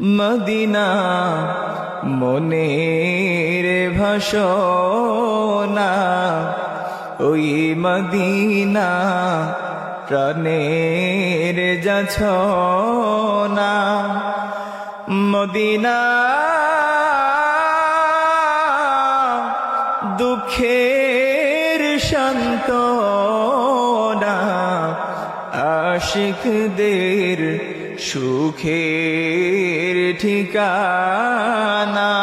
Medina মনের ভাষণা ওই Medina প্রাণের যাছ না মদিনা দুঃখের শান্ত আশিকদের সুখের ঠিকানা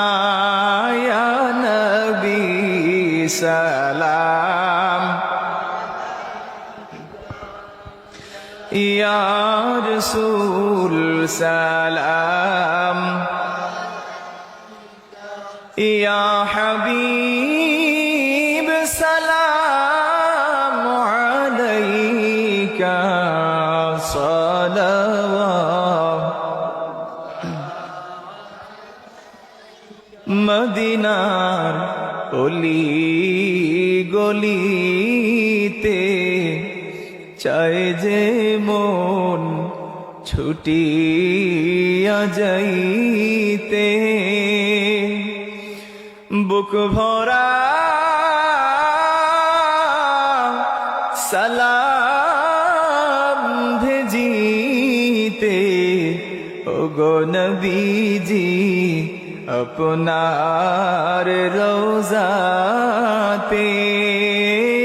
নবী সালাম। ইয়া রসুল সালাম। ইয়া হাবিব মদিনার অলি গলিতে চায় যে মন ছুটিয়া যাইতে। বুক ভরা সালাম ভেজিতে ও গো নবীজি আপনার রোজাতে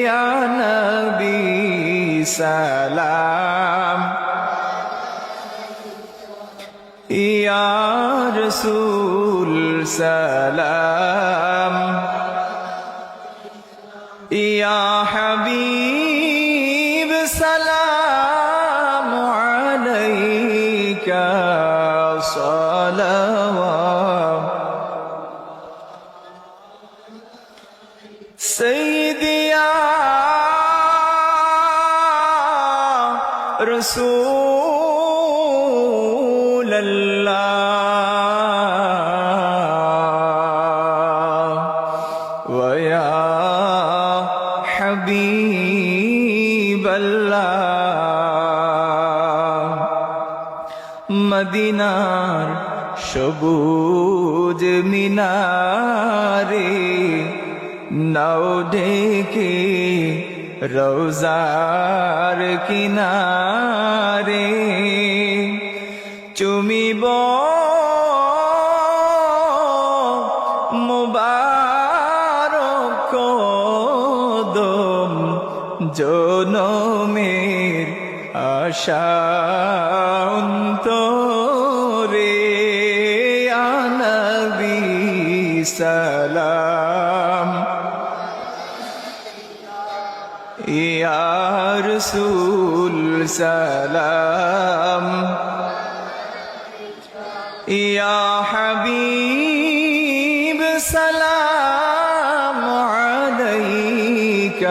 ইয়া নবী সালাম। ইয়া রসুল সালাম। ইয়া হাবিব সালাম আলাইকা। سيدي يا رسول الله ويا حبيب الله মদিনার সবুজ মিনারে নাও ডেকে রোজার কিনারে চুমিব মুবারক কদম জনমের আশা অন্তরে আনবি সালাম رسول سلام. يا حبيب سلام عليك.